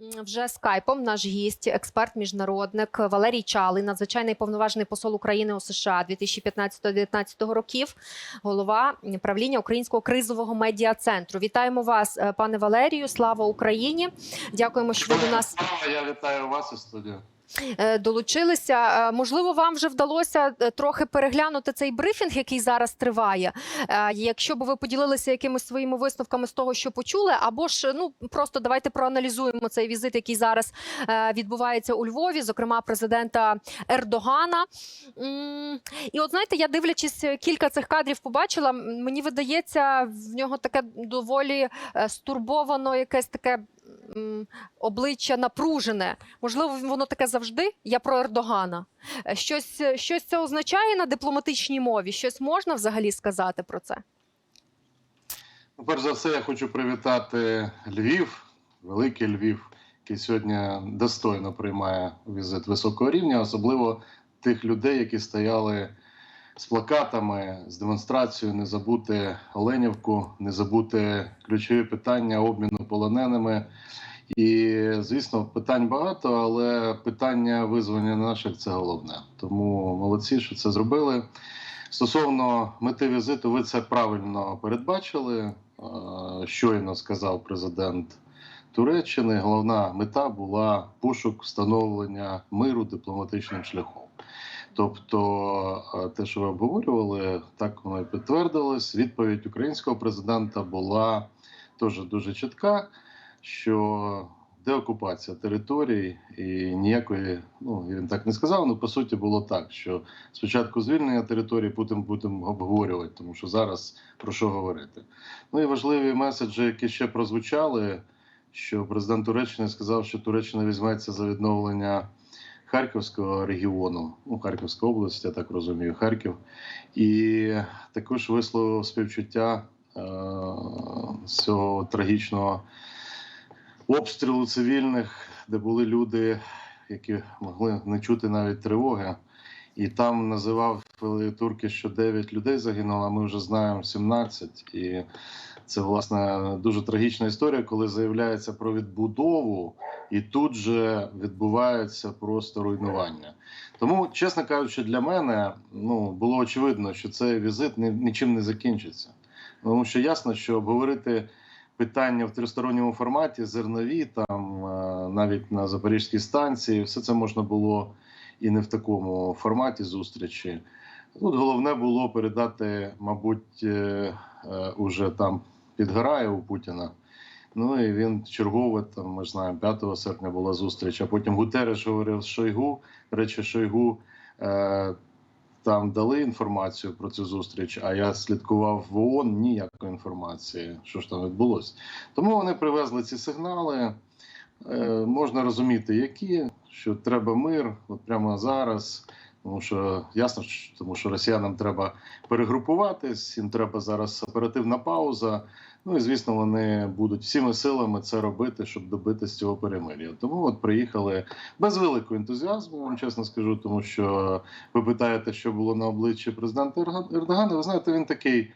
Вже скайпом наш гість, експерт, міжнародник Валерій Чалий, надзвичайний повноважений посол України у США 2015-2019 років, голова правління Українського кризового медіа центру. Вітаємо вас, е, пане Валерію. Слава Україні! Дякуємо, що ви до нас Я вітаю вас у студії. Е, долучилися. Е, Можливо, вам вже вдалося е, трохи переглянути цей брифінг, який зараз триває. Якщо б ви поділилися якимись своїми висновками з того, що почули, або ж ну просто давайте проаналізуємо цей візит, який зараз відбувається у Львові, зокрема президента Ердогана. І от знаєте, я дивлячись кілька цих кадрів, побачила. Мені видається, в нього таке доволі стурбовано, якесь таке. Обличчя напружене, можливо, воно таке завжди. Я про Ердогана. Е, Щось, щось це означає на дипломатичній мові? Щось можна взагалі сказати про це? Ну, перш за все, я хочу привітати Львів, великий Львів, який сьогодні достойно приймає візит високого рівня, особливо тих людей, які стояли з плакатами, з демонстрацією, не забути Оленівку, не забути ключові питання обміну полоненими. І, звісно, питань багато, але питання визволення наших це головне. Тому молодці, що це зробили. Стосовно мети візиту, ви це правильно передбачили. Щойно сказав президент Туреччини. Головна мета була пошук встановлення миру дипломатичним шляхом. Тобто, е, те, що ви обговорювали, так воно і підтвердилось. Відповідь українського президента була теж дуже чітка, що деокупація територій і ніякої, ну він так не сказав, але по суті було так, що спочатку звільнення території, потім будемо обговорювати, тому що зараз про що говорити. Ну і важливі меседжі, які ще прозвучали, що президент Туреччини сказав, що Туреччина візьметься за відновлення. Харківського регіону, ну Харківська область, я так розумію, Харків, і також висловив співчуття е- цього трагічного обстрілу цивільних, де були люди, які могли не чути навіть тривоги. І там називав турки, що 9 людей загинуло, а ми вже знаємо 17. І це власне дуже трагічна історія, коли заявляється про відбудову, і тут же відбувається просто руйнування. Тому, чесно кажучи, для мене ну було очевидно, що цей візит ні, нічим не закінчиться. Тому що ясно, що обговорити питання в тристоронньому форматі, зернові, там е, навіть на Запорізькій станції, все це можна було і не в такому форматі зустрічі. Тут головне було передати, мабуть, е, е, уже там підгорає у Путіна. Ну і він чергове, там ми знаємо, 5 серпня була зустріч, а потім Гутереш говорив з Шойгу. Речі, Шойгу е, там дали інформацію про цю зустріч, а я слідкував в ООН ніякої інформації, що ж там відбулося. Тому вони привезли ці сигнали. Е, можна розуміти, які, що треба мир, от прямо зараз. Тому що ясно, тому що росіянам треба перегрупуватись, їм треба зараз оперативна пауза. Ну і звісно, вони будуть всіми силами це робити, щоб добитися цього перемир'я. Тому от приїхали без великого ентузіазму, вам чесно скажу, тому що ви питаєте, що було на обличчі президента Ердогана. Ви знаєте, він такий, е,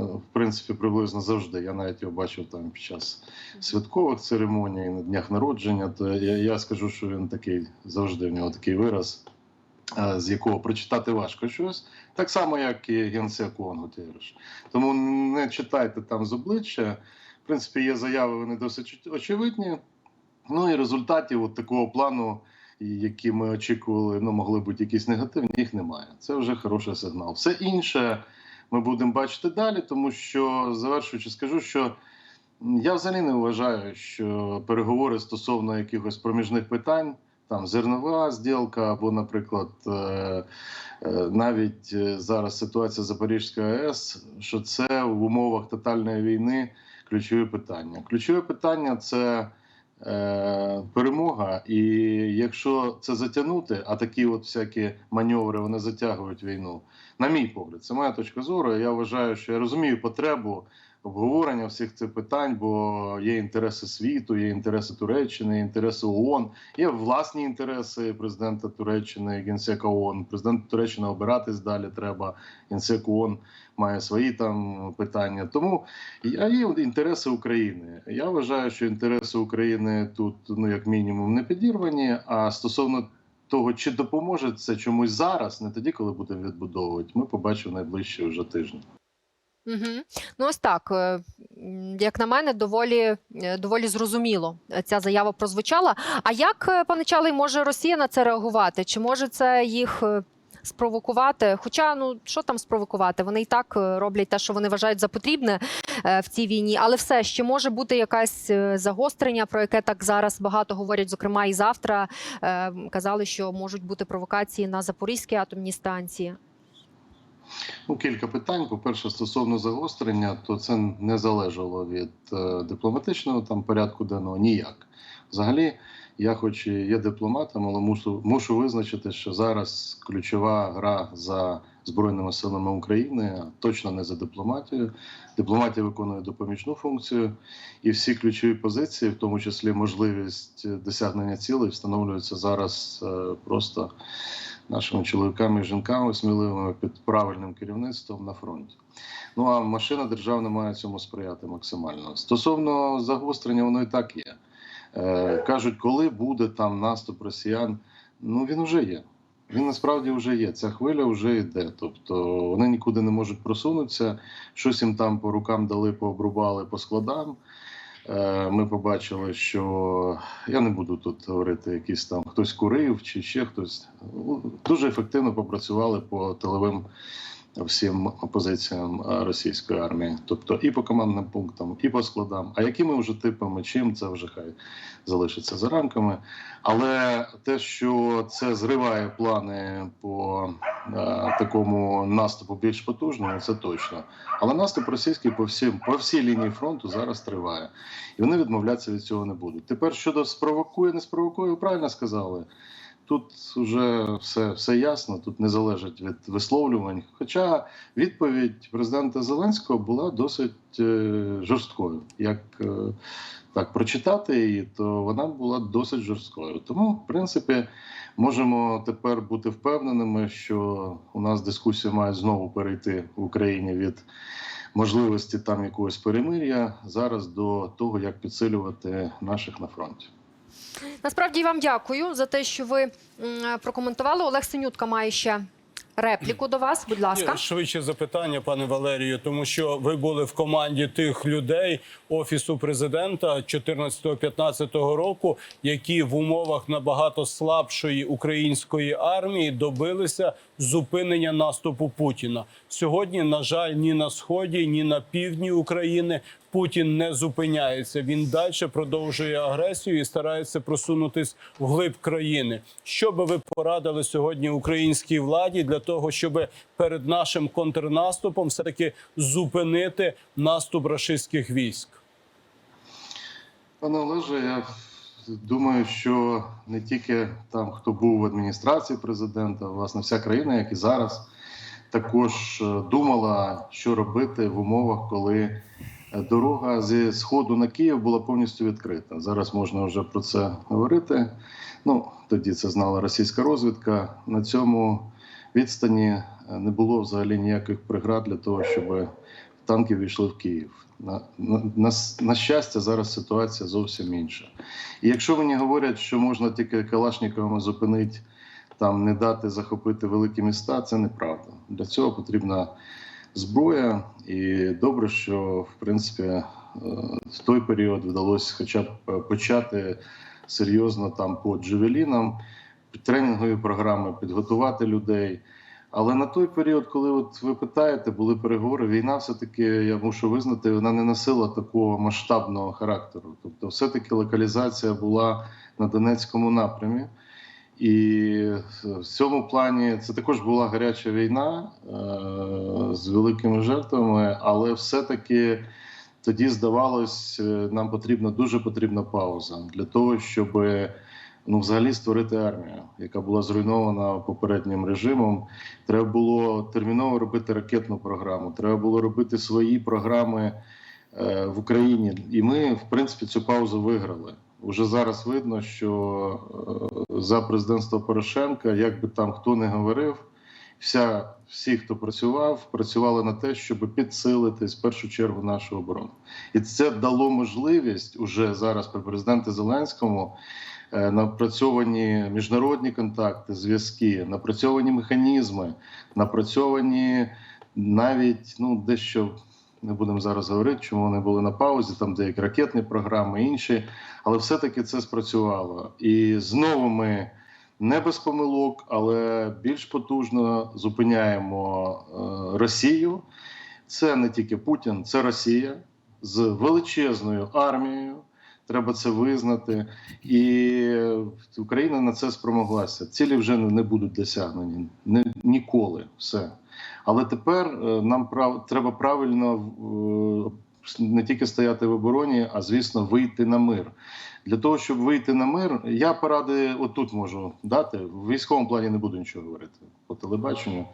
в принципі, приблизно завжди. Я навіть його бачив там під час святкових церемоній, на днях народження. То я, я скажу, що він такий завжди в нього такий вираз. З якого прочитати важко щось, так само, як і генсек ООН Гутерреш. Тому не читайте там з обличчя. В принципі, є заяви, вони досить очевидні. Ну і результатів от такого плану, які ми очікували, ну могли бути якісь негативні, їх немає. Це вже хороший сигнал. Все інше ми будемо бачити далі, тому що завершуючи, скажу, що я взагалі не вважаю, що переговори стосовно якихось проміжних питань, там зернова зділка, або, наприклад, е, е, навіть е, зараз ситуація Запорізької АЕС, що це в умовах тотальної війни ключові питання. Ключове питання це перемога. І якщо це затягнути, а такі от всякі маневри вони затягують війну, на мій погляд, це моя точка зору. Я вважаю, що я розумію потребу обговорення всіх цих питань, бо є інтереси світу, є інтереси Туреччини, є інтереси ООН, є власні інтереси президента Туреччини, генсека ООН. Президент Туреччини обиратись далі треба. Генсек ООН має свої там питання. Тому а є інтереси України. Я вважаю, що інтереси України тут, ну як мінімум, не підірвані. А стосовно того, чи допоможе це чомусь зараз, не тоді, коли будемо відбудовувати, ми побачимо найближчі вже тижні. Угу. Ну, ось так. е, Як на мене, доволі, е, доволі зрозуміло е, ця заява прозвучала. А як, пане може Росія на це реагувати? Чи може це їх спровокувати? Хоча, ну що там спровокувати? Вони і так роблять те, що вони вважають за потрібне в цій війні, але все ще може бути якесь загострення, про яке так зараз багато говорять. Зокрема, і завтра казали, що можуть бути провокації на Запорізькій атомній станції. Ну, кілька питань. По-перше, стосовно загострення, то це не залежало від е, дипломатичного там порядку денного ніяк. Взагалі, я, хоч і є дипломатом, але мушу, мушу визначити, що зараз ключова гра за Збройними силами України, а точно не за дипломатією. Дипломатія виконує допомічну функцію, і всі ключові позиції, в тому числі можливість досягнення цілей, встановлюються зараз е, просто нашими чоловіками і жінками сміливими під правильним керівництвом на фронті. Ну а машина державна має цьому сприяти максимально. Стосовно загострення, воно і так є. Е, кажуть, коли буде там наступ росіян, ну він вже є. Він насправді вже є. Ця хвиля вже йде. Тобто вони нікуди не можуть просунутися. Щось їм там по рукам дали, пообрубали по складам. Е, Ми побачили, що я не буду тут говорити, якісь там хтось курив чи ще хтось. Ну, Дуже ефективно попрацювали по тиловим всім позиціям е, російської армії, тобто і по командним пунктам, і по складам. А якими вже типами, чим це вже хай залишиться за рамками. Але те, що це зриває плани по е, такому наступу більш потужному, це точно. Але наступ російський по всім по всій лінії фронту зараз триває, і вони відмовлятися від цього не будуть. Тепер щодо спровокує, не спровокує, правильно сказали. Тут вже все, все ясно, тут не залежить від висловлювань. Хоча відповідь президента Зеленського була досить е, жорсткою. Як е, так прочитати її, то вона була досить жорсткою. Тому, в принципі, можемо тепер бути впевненими, що у нас дискусія має знову перейти в Україні від можливості там якогось перемир'я зараз до того, як підсилювати наших на фронті. Насправді вам дякую за те, що ви прокоментували. Олег Синютка має ще репліку до вас. Будь ласка. Швидше запитання, пане Валерію, тому що ви були в команді тих людей офісу президента 14-15 року, які в умовах набагато слабшої української армії добилися зупинення наступу Путіна. Сьогодні, на жаль, ні на сході, ні на півдні України Путін не зупиняється. Він далі продовжує агресію і старається просунутись вглиб країни. Що би ви порадили сьогодні українській владі для того, щоб перед нашим контрнаступом все таки зупинити наступ рашистських військ? Пане Олеже, я думаю, що не тільки там, хто був в адміністрації президента, власне, вся країна, як і зараз, також е, думала, що робити в умовах, коли дорога зі сходу на Київ була повністю відкрита. Зараз можна вже про це говорити. Ну тоді це знала російська розвідка. На цьому відстані е, не було взагалі ніяких преград для того, щоб танки війшли в Київ. На, на, на, щастя, зараз ситуація зовсім інша. І якщо мені говорять, що можна тільки Калашниковими зупинити, там не дати захопити великі міста, це неправда. Для цього потрібна зброя, і добре, що в принципі е, в той період вдалося хоча б е, почати серйозно там по джевелінам, тренінгові програми, підготувати людей. Але на той період, коли от ви питаєте, були переговори, війна все-таки, я мушу визнати, вона не носила такого масштабного характеру. Тобто, все-таки локалізація була на Донецькому напрямі. І в цьому плані це також була гаряча війна е- з великими жертвами, але все-таки тоді здавалось, е, нам потрібна дуже потрібна пауза для того, щоб ну, взагалі створити армію, яка була зруйнована попереднім режимом. Треба було терміново робити ракетну програму. Треба було робити свої програми е, в Україні, і ми, в принципі, цю паузу виграли. Уже зараз видно, що е, за президентства Порошенка, як би там хто не говорив, вся, всі, хто працював, працювали на те, щоб підсилити в першу чергу нашу оборону. І це дало можливість уже зараз при президенті Зеленському е, напрацьовані міжнародні контакти, зв'язки, напрацьовані механізми, напрацьовані навіть ну дещо. Не будемо зараз говорити, чому вони були на паузі, там деякі ракетні програми, інші, але все-таки це спрацювало. І знову ми не без помилок, але більш потужно зупиняємо е, Росію. Це не тільки Путін, це Росія з величезною армією. Треба це визнати, і Україна на це спромоглася. Цілі вже не будуть досягнені не, ніколи. Все. Але тепер е, нам треба правильно е, не тільки стояти в обороні, а звісно, вийти на мир. Для того, щоб вийти на мир, я поради отут можу дати. В військовому плані не буду нічого говорити по телебаченню.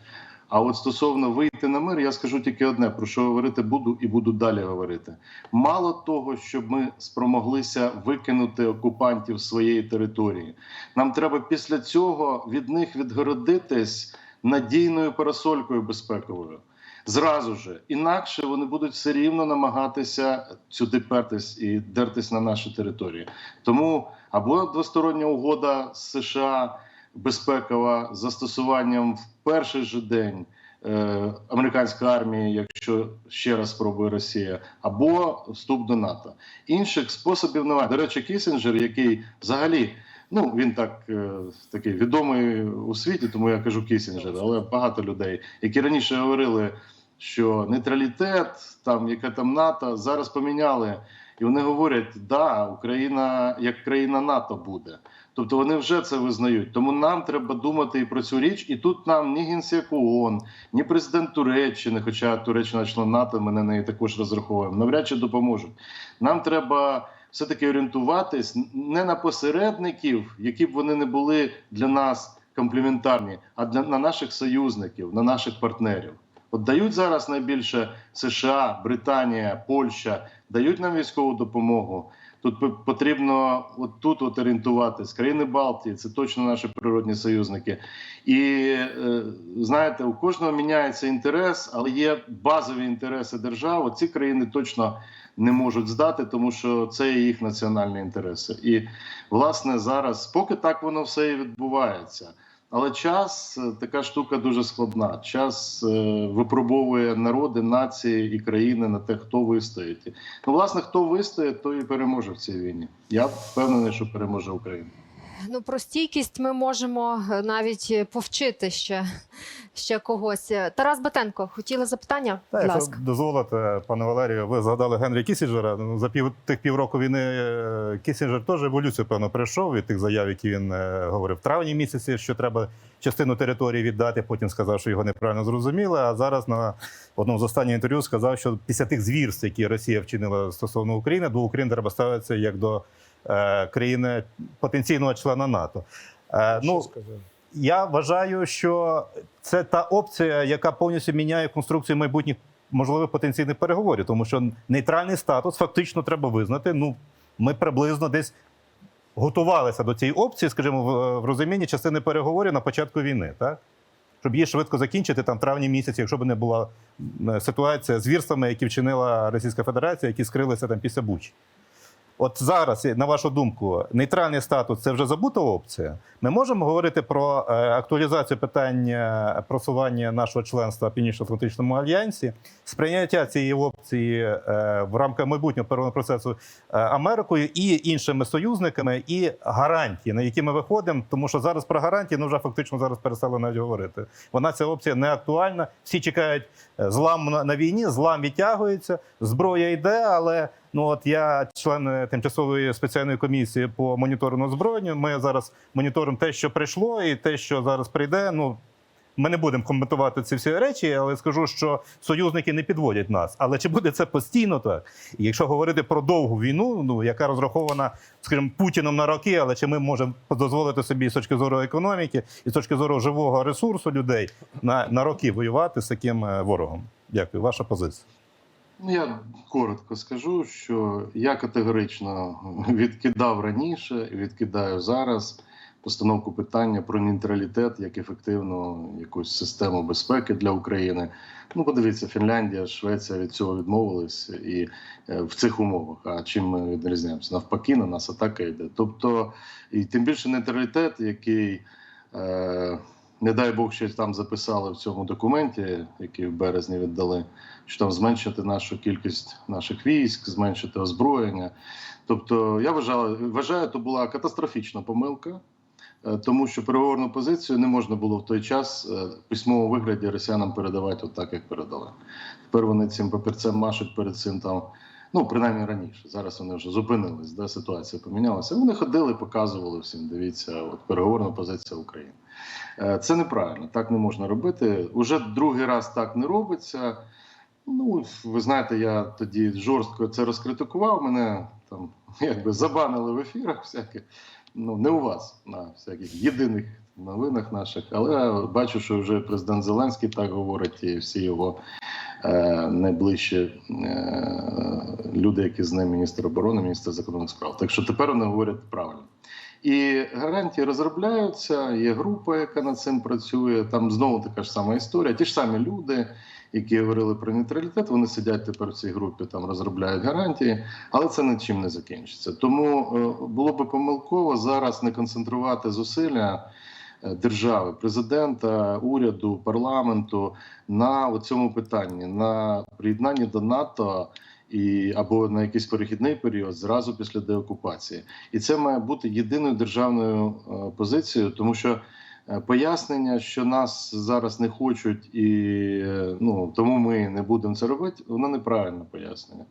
А от стосовно вийти на мир, я скажу тільки одне: про що говорити буду і буду далі говорити. Мало того, щоб ми спромоглися викинути окупантів своєї території. Нам треба після цього від них відгородитись надійною парасолькою безпековою. Зразу же інакше вони будуть все рівно намагатися сюди пертись і дертись на наші території. Тому або двостороння угода з США безпекова застосуванням в перший же день е, американської армії, якщо ще раз спробує Росія, або вступ до НАТО. Інших способів немає. До речі, Кісінджер, який взагалі. Ну, він так е, такий відомий у світі, тому я кажу Кісінджер, але багато людей, які раніше говорили, що нейтралітет, там яке там НАТО, зараз поміняли, і вони говорять, да, Україна як країна НАТО буде. Тобто вони вже це визнають. Тому нам треба думати і про цю річ. І тут нам ні генсек ООН, ні президент Туреччини, хоча Туреччина член НАТО, ми на неї також розраховуємо, навряд чи допоможуть. Нам треба все-таки орієнтуватись не на посередників, які б вони не були для нас комплементарні, а для на наших союзників, на наших партнерів. От дають зараз найбільше США, Британія, Польща, дають нам військову допомогу. Тут потрібно от тут от орієнтуватись. Країни Балтії це точно наші природні союзники. І е, знаєте, у кожного міняється інтерес, але є базові інтереси держав. Ці країни точно не можуть здати, тому що це їх національні інтереси. І власне зараз, поки так воно все і відбувається. Але час е, така штука дуже складна. Час е, випробовує народи, нації і країни на те, хто вистоїть. Ну, власне, хто вистоїть, той і переможе в цій війні. Я впевнений, що переможе Україна. Ну, про стійкість ми можемо е, навіть е, повчити ще, ще когось. Е, Тарас Батенко, хотіли запитання? Так, Будь ласка. дозволите, пане Валерію, ви згадали Генрі Кісінджера. Ну, за пів тих півроку війни Кісінджер теж еволюцію, певно, прийшов від тих заяв, які він говорив в травні місяці, що треба частину території віддати. Потім сказав, що його неправильно зрозуміли. А зараз на одному з останніх інтерв'ю сказав, що після тих звірств, які Росія вчинила стосовно України, до України треба ставитися як до країни потенційного члена НАТО. Е, ну, я вважаю, що це та опція, яка повністю міняє конструкцію майбутніх можливих потенційних переговорів, тому що нейтральний статус фактично треба визнати. Ну, ми приблизно десь готувалися до цієї опції, скажімо, в, в розумінні частини переговорів на початку війни, так? Щоб її швидко закінчити там в травні місяці, якщо б не була ситуація з вірствами, які вчинила Російська Федерація, які скрилися там після Бучі. От зараз, на вашу думку, нейтральний статус це вже забута опція. Ми можемо говорити про е, актуалізацію питання просування нашого членства в Північно-Атлантичному альянсі, сприйняття цієї опції е, в рамках майбутнього переговорного процесу е, Америкою і іншими союзниками, і гарантії, на які ми виходимо, тому що зараз про гарантії ну вже фактично зараз перестали навіть говорити. Вона ця опція не актуальна. Всі чекають е, злам на війні, злам відтягується, зброя йде, але. Ну от я член е, тимчасової спеціальної комісії по моніторингу озброєння. Ми зараз моніторимо те, що прийшло, і те, що зараз прийде. Ну ми не будемо коментувати ці всі речі, але скажу, що союзники не підводять нас. Але чи буде це постійно так? І якщо говорити про довгу війну, ну яка розрахована, скажімо, путіном на роки, але чи ми можемо дозволити собі з точки зору економіки і з точки зору живого ресурсу людей на, на роки воювати з таким е, ворогом? Дякую, ваша позиція. Ну, Я коротко скажу, що я категорично відкидав раніше відкидаю зараз постановку питання про нейтралітет як ефективну якусь систему безпеки для України. Ну, подивіться, Фінляндія, Швеція від цього відмовились і е, в цих умовах. А чим ми відрізняємося? Навпаки, на нас атака йде. Тобто, і тим більше нейтралітет, який. Е, не дай Бог, щось там записали в цьому документі, який в березні віддали, що там зменшити нашу кількість наших військ, зменшити озброєння. Тобто, я вважаю, вважаю, то була катастрофічна помилка, е, тому що переговорну позицію не можна було в той час е, в письмовому вигляді росіянам передавати от так, як передали. Тепер вони цим папірцем машуть перед цим там. Ну, принаймні раніше. Зараз вони вже зупинились, да, ситуація помінялася. Вони ходили, показували всім. Дивіться, от переговорна позиція України. Е, Це неправильно, так не можна робити. Уже другий раз так не робиться. Ну, ви знаєте, я тоді жорстко це розкритикував. Мене там якби забанили в ефірах всяких. Ну, не у вас, на всяких єдиних новинах наших, але бачу, що вже президент Зеленський так говорить, і всі його найближчі е, люди, які з ним міністр оборони, міністр закордонних справ. Так що тепер вони говорять правильно. І гарантії розробляються. Є група, яка над цим працює. Там знову така ж сама історія. Ті ж самі люди, які говорили про нейтралітет, вони сидять тепер в цій групі, там розробляють гарантії, але це нічим не закінчиться. Тому е, було би помилково зараз не концентрувати зусилля е, держави, президента, уряду, парламенту на цьому питанні, на приєднанні до НАТО. І або на якийсь перехідний період зразу після деокупації, і це має бути єдиною державною е, позицією, тому що е, пояснення, що нас зараз не хочуть, і е, ну тому ми не будемо це робити, воно неправильне пояснення.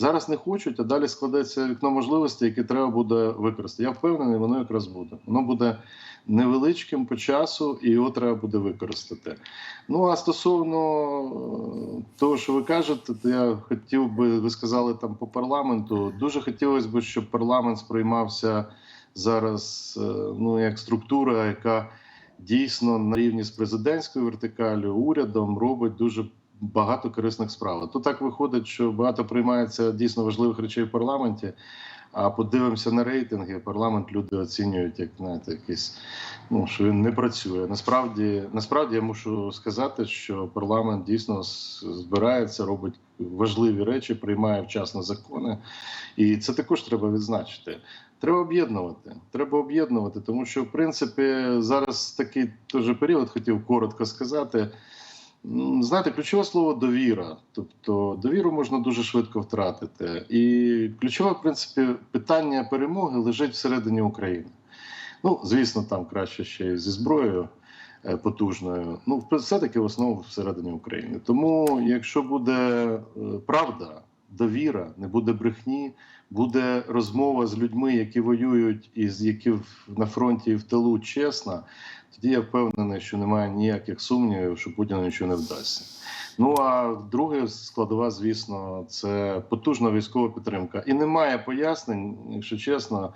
Зараз не хочуть, а далі складеться вікно можливостей, яке треба буде використати. Я впевнений, воно якраз буде. Воно буде невеличким по часу, і його треба буде використати. Ну а стосовно е, того, що ви кажете, то я хотів би, ви сказали там по парламенту. Дуже хотілося б, щоб парламент сприймався зараз е, ну як структура, яка дійсно на рівні з президентською вертикалю, урядом робить дуже багато корисних справ. То так виходить, що багато приймається дійсно важливих речей в парламенті. А подивимося на рейтинги. Парламент люди оцінюють як знаєте, якийсь ну що він не працює. Насправді, насправді я мушу сказати, що парламент дійсно збирається, робить важливі речі, приймає вчасно закони, і це також треба відзначити. Треба об'єднувати. Треба об'єднувати, тому що в принципі зараз такий теж період хотів коротко сказати. Знаєте, ключове слово довіра. Тобто довіру можна дуже швидко втратити. І ключове, в принципі, питання перемоги лежить всередині України. Ну, звісно, там краще ще зі зброєю е, потужною. Ну, все-таки в основному всередині України. Тому, якщо буде е, правда, довіра, не буде брехні, буде розмова з людьми, які воюють і з які на фронті і в тилу чесна, тоді я впевнений, що немає ніяких сумнівів, що Путіну нічого не вдасться. Ну а друге складова, звісно, це потужна військова підтримка. І немає пояснень, якщо чесно,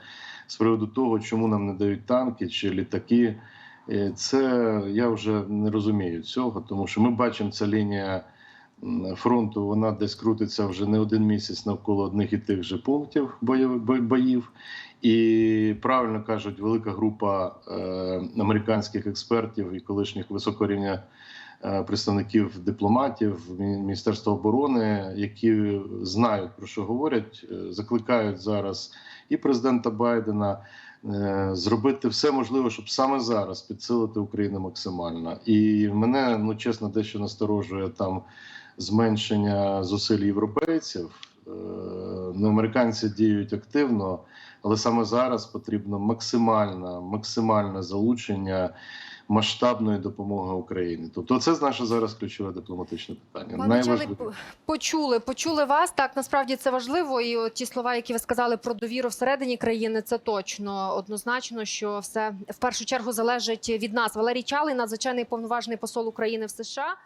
з приводу того, чому нам не дають танки чи літаки. Це я вже не розумію цього, тому що ми бачимо, ця лінія фронту вона десь крутиться вже не один місяць навколо одних і тих же пунктів бойов- боїв. І правильно кажуть, велика група е, американських експертів і колишніх високого рівня е, представників дипломатів Міністерства оборони, які знають про що говорять, е, закликають зараз і президента Байдена. е, Зробити все можливе, щоб саме зараз підсилити Україну максимально, і мене ну чесно дещо насторожує там зменшення зусиль європейців. Е, Ну, американці діють активно, але саме зараз потрібно максимальне, максимальне залучення масштабної допомоги Україні. Тобто, це наше зараз ключове дипломатичне питання. Пане Найважливіше. почули, почули вас. Так насправді це важливо. І от ті слова, які ви сказали про довіру всередині країни, це точно однозначно, що все в першу чергу залежить від нас. Валерій Чалий, надзвичайний повноважний посол України в США.